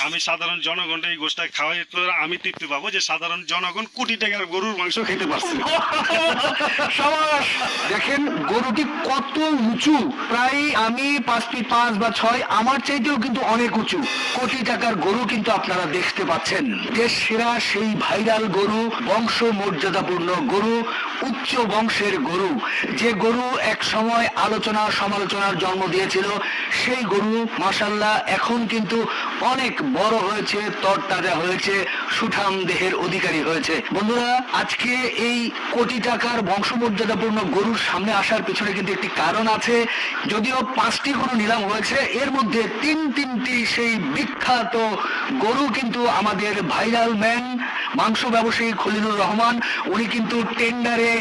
আমি সাধারণ জনগণটা এই গোষ্ঠটা খাওয়াই, তো আমি তৃপ্তি পাবো যে সাধারণ জনগণ কোটি টাকার গরুর মাংস খেতে পারছে। দেখেন গরুটি কত উঁচু। প্রায় আমি পাঁচ ফিট পাঁচ বা ছয়, আমার চাইতেও কিন্তু অনেক উঁচু। কোটি টাকার গরু কিন্তু আপনারা দেখতে পাচ্ছেন। দেশ সেরা সেই ভাইরাল গরু বংশ মর্যাদাপূর্ণ গরু, উচ্চ বংশের গরু। যে গরু এক সময় আলোচনা সমালোচনার জন্ম দিয়েছিল, সেই গরু মাসাল্লাহ এখন কিন্তু অনেক বড় হয়েছে, তরতাজা হয়েছে, সুঠাম দেহের অধিকারী হয়েছে। বন্ধুরা, আজকে এই কোটি টাকার বংশমর্যাদাপূর্ণ গরুর সামনে আসার পিছনে কিন্তু একটি কারণ আছে। যদিও পাঁচটি গরু নিলাম হয়েছে, এর মধ্যে তিন তিনটি সেই বিখ্যাত গরু কিন্তু আমাদের ভাইরাল ম্যান। মাংস ব্যবসায়ী খলিলুর রহমান, উনি কিন্তু টেন্ডারে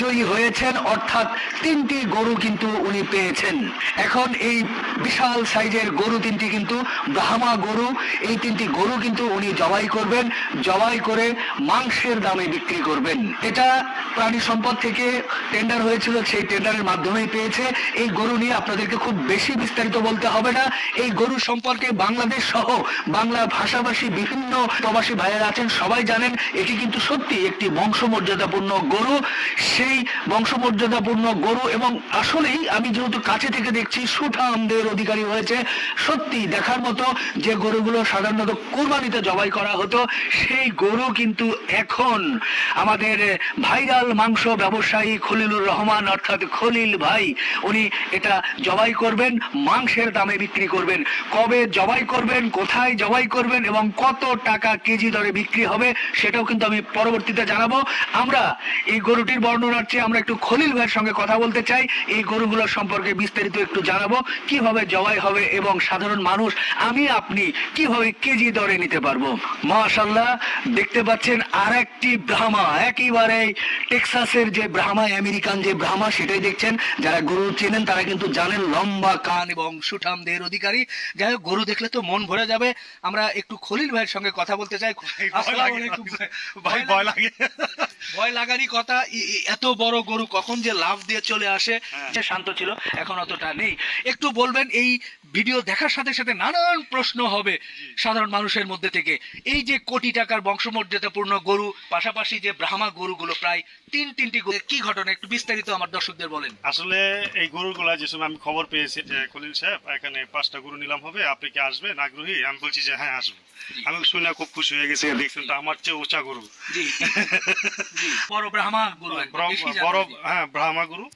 জয়ী হয়েছেন, অর্থাৎ তিনটি গরু কিন্তু উনি পেয়েছেন। এখন এই বিশাল সাইজের গরু তিনটি কিন্তু ব্রাহ্মা গরু, এই তিনটি গরু কিন্তু উনি জবাই করবেন, জবাই করে মাংসের দামে বিক্রি করবেন। এটা প্রাণী সম্পদ থেকে টেন্ডার হয়েছিল, সেই টেন্ডারের মাধ্যমেই পেয়েছে। এই গরু নিয়ে আপনাদেরকে খুব বেশি বিস্তারিত বলতে হবে না। এই গরু সম্পর্কে বাংলাদেশ সহ বাংলা ভাষাভাষী বিভিন্ন প্রবাসী ভাইয়েরা আছেন, সবাই জানেন, এটি কিন্তু সত্যি একটি বংশমর্যাদাপূর্ণ গরু। সেই বংশমর্যাদাপূর্ণ গরু এবং আসলেই আমি যেহেতু কাছে থেকে দেখছি, সুঠামদের অধিকারী হয়েছে সত্যি দেখার মতো যে গরুগুলো সাধারণত কোরবানিতে জবাই করা হতো, সেই গরু কিন্তু এখন আমাদের ভাইরাল মাংস ব্যবসায়ী খলিলুর রহমান, অর্থাৎ খলিল ভাই, উনি এটা জবাই করবেন, মাংসের দামে বিক্রি করবেন। কবে জবাই করবেন, কোথায় জবাই করবেন এবং কত টাকা কেজি দরে বিক্রি হবে সেটাও কিন্তু আমি পরবর্তীতে জানাব। আমরা এই গরুটির বর্ণনার চেয়ে আমরা একটু খলিল ভাইয়ের সঙ্গে কথা বলতে চাই। এই গরুগুলোর সম্পর্কে বিস্তারিত একটু জানাব। কীভাবে জবাই হবে এবং সাধারণ মানুষ আমি আপনি কীভাবে কেজি দরে নিতে পারব? মাশাল্লাহ দেখতে পাচ্ছেন আর একটি ব্রাহ্মা। একেবারে টেক্সাসের যে ব্রাহ্মা আমেরিকান যে ব্রাহ্মা সেটাই দেখছেন। যারা গরু চেনেন তারা কিন্তু জানেন লম্বা কান এবং সুঠাম দেহের অধিকারী। যাই হোক গরু দেখলে তো মন ভরে যাবে। আমরা একটু খলিল ভাইয়ের সঙ্গে কথা বলতে চাই। আসসালামু আলাইকুম। ভাই। ভয় লাগে ভয় লাগারই কথা এত বড় গরু কখন যে লাভ দিয়ে চলে আসে হ্যাঁ। সে শান্ত ছিল এখন অতটা নেই একটু বলবেন এই ভিডিও দেখার সাথে সাথে নানান প্রশ্ন হবে সাধারণ মানুষের মধ্যে থেকে। এই যে কোটি টাকার বংশমর্যাদাপূর্ণ গরু পাশাপাশি যে ব্রাহ্মা গরুগুলো প্রায় তিন তিনটি গরু কি ঘটনা একটু বিস্তারিত আমার দর্শকদের বলেন। আসলে এই গরুগুলা যে সময় আমি খবর পেয়েছি যে খলিল সাহেব এখানে পাঁচটা গরু নিলাম হবে আপনি কি আসবেন? আগ্রহী? আমি বলছি যে হ্যাঁ আসব। আমি শুনে খুব খুশি হয়ে গেছি দেখছেন তো আমার চেয়ে উঁচা গরু। বড় ব্রাহ্মা গরু বড়-। হ্যাঁ ব্রাহ্মা গরু।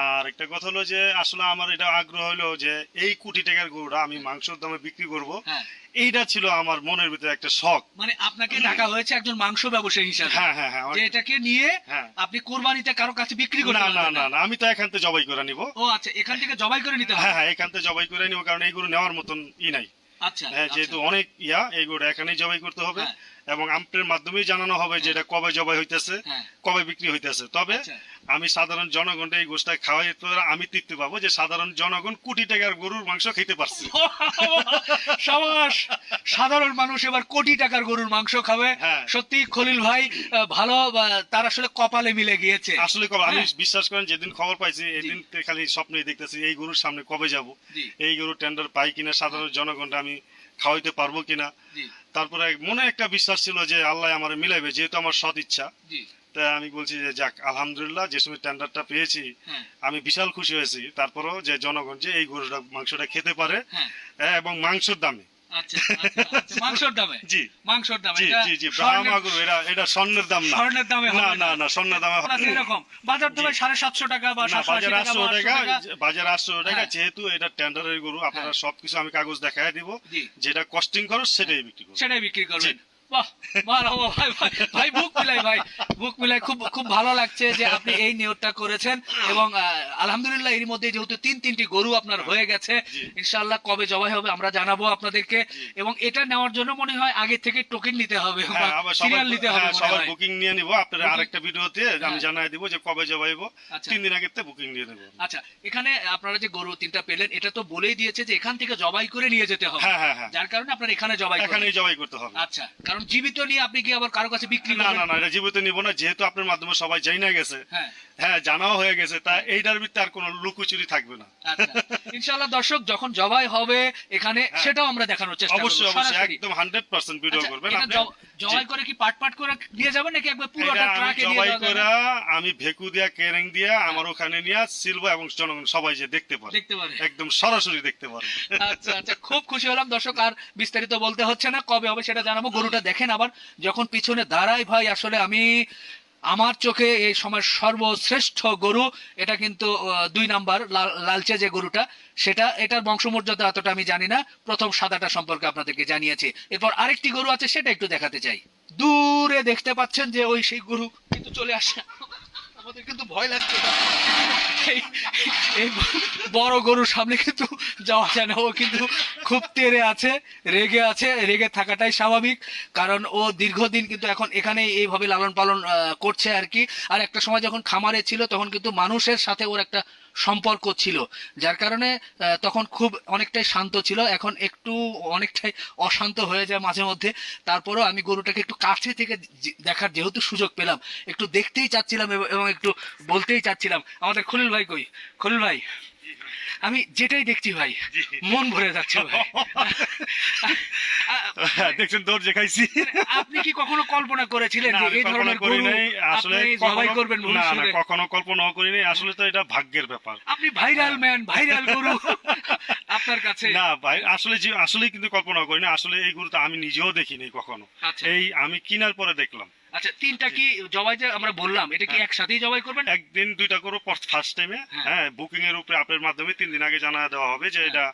আর একটা কথা হলো যে আসলে আমার এটা আগ্রহ হলো যে এই কোটি টাকার গরুটা আমি মাংসের দামে বিক্রি করব। হ্যাঁ। এইটা ছিল আমার মনের ভিতরে একটা শখ। মানে আপনাকে ডাকা হয়েছে একজন মাংস ব্যবসায়ী হিসাবে। হ্যাঁ হ্যাঁ হ্যাঁ যে এটাকে নিয়ে হ্যাঁ। আপনি কোরবানিতে কারও কাছে বিক্রি করতে না না না। না আমি তো এখান থেকে জবাই করে নিব। ও আচ্ছা এখান থেকে জবাই করে নিতে হবে। হ্যাঁ হ্যাঁ এখান থেকে জবাই করে নিব কারণ এই গরু নেওয়ার মতন ই নাই। আচ্ছা হ্যাঁ যেহেতু অনেক ইয়া এই গরু এখানেই জবাই করতে হবে। হ্যাঁ। এবং আমটের মাধ্যমেই জানানো হবে যে এটা কবে জবাই হইতেছে হ্যাঁ। কবে বিক্রি হইতেছে। তবে আচ্ছা। আমি সাধারণ জনগণটা এই গোষ্ঠটা খাওয়াই তো আমি তৃপ্তি পাবো যে সাধারণ জনগণ কোটি টাকার গরুর মাংস খেতে পারছে। সাবাস! সাধারণ মানুষ এবার কোটি টাকার গরুর মাংস খাবে। হ্যাঁ। সত্যি খলিল ভাই ভালো তার আসলে কপালে মিলে গিয়েছে। আসলে কবে আমি হ্যাঁ। বিশ্বাস করেন যেদিন খবর পাইছি এদিন খালি স্বপ্নই দেখতেছি এই গরুর সামনে কবে যাব? এই গরুর টেন্ডার পাই কিনা সাধারণ জনগণটা আমি খাওয়াইতে পারব কিনা? তারপরে মনে একটা বিশ্বাস ছিল যে আল্লাহ আমার মিলাইবে যেহেতু আমার সৎ ইচ্ছা। তাই আমি বলছি যে যাক আলহামদুলিল্লাহ যে সময় টেন্ডারটা পেয়েছি হ্যাঁ। আমি বিশাল খুশি হয়েছি। তারপরেও যে জনগণ যে এই গরুটা মাংসটা খেতে পারে হ্যাঁ। হ্যাঁ, এবং মাংসের দামে। আচ্ছা আচ্ছা, আচ্ছা, মাংসর দামে? জি। মাংসর দামে জি জি জি স্বর্ণের- এটা এটা স্বর্ণের দাম না। স্বর্ণের দামে না না। না স্বর্ণের দামে এরকম বাজার দামে সাড়ে সাতশো টাকা বা বাজার টাকা টাকা হ্যাঁ। যেহেতু এটা টেন্ডারের গরু আপনারা হ্যাঁ। সবকিছু আমি কাগজ দেখাই দিব। যেটা কস্টিং খরচ সেটাই বিক্রি করব সেটাই বিক্রি করবেন। বাহ ভাই ভাই ভাই বুক মিলাই ভাই বুক মিলাই খুব খুব ভালো লাগছে যে আপনি এই নিয়োগটা করেছেন এবং আলহামদুলিল্লাহ এর মধ্যে যেহেতু তিন তিনটি গরু আপনার হয়ে গেছে। ইনশাআল্লাহ কবে জবাই হবে আমরা জানাব আপনাদেরকে এবং এটা নেওয়ার জন্য মনে হয় আগে থেকে টোকেন নিতে হবে হ্যাঁ সিরিয়াল নিতে হবে হ্যাঁ, সবার বুকিং নিয়ে নিব আপনারা আরেকটা ভিডিওতে আমি হ্যাঁ। জানাই দিব যে কবে জবাইব আচ্ছা। তিন দিন আগে বুকিং দিয়ে নেব আচ্ছা এখানে আপনারা যে গরু তিনটা পেলেন এটা তো বলেই দিয়েছে যে এখান থেকে জবাই করে নিয়ে যেতে হবে যার কারণে আপনার এখানে জবাই। এখানেই জবাই করতে হবে আচ্ছা কারণ জীবিত নিয়ে আপনি কি আবার কারও কাছে বিক্রি না না না এটা জীবিত নিব না যেহেতু আপনার মাধ্যমে সবাই জানি গেছে। হ্যাঁ হ্যাঁ জানাও হয়ে গেছে। তা এইটার ভিতরে আর কোনো লুকোচুরি থাকবে না। আচ্ছা ইনশাআল্লাহ দর্শক যখন জবাই হবে এখানে হ্যাঁ। সেটাও আমরা দেখানোর চেষ্টা করব অবশ্যই অবশ্যই। একদম হান্ড্রেড পার্সেন্ট ভিডিও আচ্ছা, করবেন আপনি। জবাই করে কি পাট পাট করে দিয়ে যাবেন নাকি একবার পুরোটা ট্রাকে দিয়ে জবাই করে আমি ভেকু দিয়া কেরেং দিয়া আমার ওখানে নিয়ে সিলবো এবং জনগণ সবাই যে দেখতে পারে। দেখতে পারে। একদম সরাসরি দেখতে পারে। আচ্ছা আচ্ছা। খুব খুশি হলাম দর্শক আর বিস্তারিত বলতে হচ্ছে না কবে হবে সেটা জানাব। গরুটা দেখেন আবার যখন পিছনে দাঁড়াই ভাই আসলে আমি আমার চোখে এই সময় সর্বশ্রেষ্ঠ গরু, এটা কিন্তু দুই নাম্বার লাল- লালচে যে গরুটা, সেটা, এটার বংশমর্যাদা এতটা আমি জানি না। প্রথম সাদাটা সম্পর্কে আপনাদেরকে জানিয়েছি। এরপর আরেকটি গরু আছে, সেটা একটু দেখাতে চাই। দূরে দেখতে পাচ্ছেন যে ওই সেই গরু কিন্তু চলে আসে। আমাদের কিন্তু ভয় লাগছে। এই বড় গরুর সামনে কিন্তু যাওয়া যায় না। ও কিন্তু খুব তেরে আছে, রেগে আছে, রেগে থাকাটাই স্বাভাবিক। কারণ ও দীর্ঘদিন কিন্তু এখন এখানে এইভাবে লালন পালন করছে আর কি। আর একটা সময় যখন খামারে ছিল, তখন কিন্তু মানুষের সাথে ওর একটা সম্পর্ক ছিল, যার কারণে তখন খুব অনেকটাই শান্ত ছিল। এখন একটু অনেকটাই অশান্ত হয়ে যায় মাঝে মধ্যে। তারপরেও আমি গরুটাকে একটু কাছে থেকে দেখার যেহেতু সুযোগ পেলাম, একটু দেখতেই চাচ্ছিলাম এবং একটু বলতেই চাচ্ছিলাম। আমাদের খলিল ভাই কই? খলিল ভাই? আমি যেটাই দেখছি ভাই মন ভরে যাচ্ছে ভাই। দেখছেন দৌড় যে খাইছি। আপনি কি কখনো কল্পনা করেছিলেন যে এই ধরনের করি নাই। আসলে কখনো- করবেন না না কখনো কল্পনাও করি নাই। আসলে তো এটা ভাগ্যের ব্যাপার। আপনি ভাইরাল ম্যান ভাইরাল গরু। আপনার কাছে? না ভাই আসলে যে আসলে কিন্তু কল্পনা করি না আসলে এই গরুটা আমি নিজেও দেখিনি কখনো। আচ্ছা। এই আমি কিনার পরে দেখলাম। আচ্ছা তিনটা কি জবাই যে আমরা বললাম এটা কি হ্যাঁ। একসাথেই জবাই করবেন একদিন দুইটা করে ফার্স্ট টাইমে হ্যাঁ। হ্যাঁ বুকিং এর উপরে আপনার মাধ্যমে তিন দিন আগে জানা দেওয়া হবে যে হ্যাঁ। এটা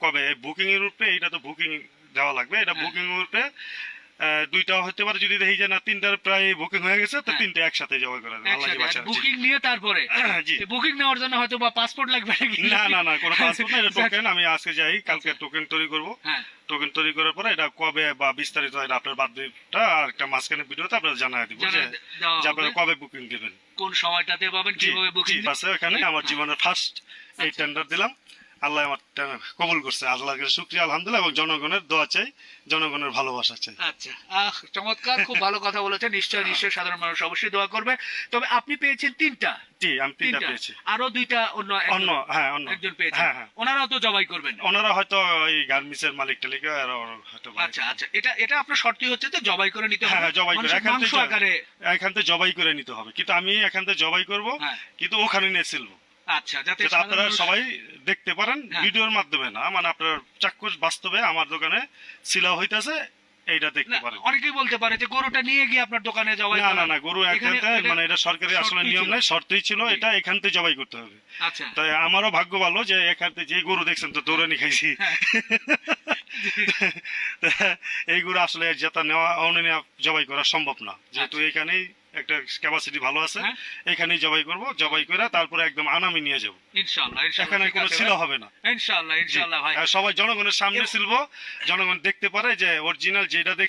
কবে বুকিং এর উপরে এটা তো বুকিং দেওয়া লাগবে এটা হ্যাঁ। বুকিং এর উপরে দুইটা হতে পারে যদি দেখি যে না তিনটার প্রায় বুকিং হয়ে গেছে তো হ্যাঁ। তিনটে একসাথে করা যাবে বুকিং নিয়ে তারপরে? জি। বুকিং নেওয়ার জন্য হয়তো বা পাসপোর্ট লাগবে নাকি? না না না কোনো পাসপোর্ট না এটা আচ্ছা। টোকেন আমি আজকে যাই কালকে টোকেন তৈরি করব। হ্যাঁ। টোকেন তৈরি করার পরে এটা কবে বা বিস্তারিত এটা আপনার আর একটা মাঝখানে ভিডিওতে আপনার জানাই দিব যে আপনারা কবে বুকিং দিবেন। কোন সময়টাতে পাবেন কীভাবে বুকিং আছে এখানে আমার জীবনের ফার্স্ট এই আচ্ছা। টেন্ডার দিলাম। আল্লাহ আমার কবুল করছে আল্লাহকে শুক্রিয়া আলহামদুলিল্লাহ এবং জনগণের দোয়া চাই জনগণের ভালোবাসা চাই। আচ্ছা চমৎকার খুব ভালো কথা বলেছেন নিশ্চয় নিশ্চয় সাধারণ মানুষ অবশ্যই দোয়া করবে। তবে আপনি পেয়েছেন তিনটা। জি আমি তিনটা পেয়েছি। আরও দুইটা অন্য অন্য হ্যাঁ অন্য। একজন পেয়েছেন। হ্যাঁ হ্যাঁ। ওনারাও তো জবাই করবেন। ওনারা হয়তো এই গার্মেন্টসের মালিক টালিক আর হয়তো আচ্ছা আচ্ছা এটা এটা আপনার শর্তই হচ্ছে যে জবাই করে নিতে হ্যাঁ হবে। হ্যাঁ, জবাই করে। এখান থেকে এখান থেকে জবাই করে নিতে হবে। কিন্তু আমি এখান থেকে জবাই করব কিন্তু ওখানে নিয়ে ছিলবো আচ্ছা যাতে আপনারা সবাই দেখতে পারেন হ্যাঁ। ভিডিওর মাধ্যমে না? মানে আপনার চাক্ষুষ বাস্তবে আমার দোকানে সিলা হইতাছে এইটা দেখতে পারেন। অনেকেই বলতে পারে যে গরুটা নিয়ে গিয়ে আপনার দোকানে জবাই না না না গরু মানে এটা সরকারি আসলে নিয়ম নাই শর্তই ছিল এটা এখান থেকে জবাই করতে হবে। আচ্ছা। তাই আমারও ভাগ্য ভালো যে এখান থেকে যে গরু দেখছেন তো দৌড়ানি খাইছি। হ্যাঁ। এই গরু আসলে যেটা নেওয়া অনেক জবাই করা সম্ভব না। যেহেতু আচ্ছা। এখানেই একটা ক্যাপাসিটি ভালো আছে হ্যাঁ। এখানেই জবাই করব জবাই করে তারপরে একদম আনামি নিয়ে যাব ইনশাআল্লাহ এখানে কোনো ছিল হবে না ইনশাআল্লাহ। ইনশাআল্লাহ ভাই সবাই জনগণের সামনে এব- ছিল জনগণ দেখতে পারে যে অরিজিনাল যেটা দেখ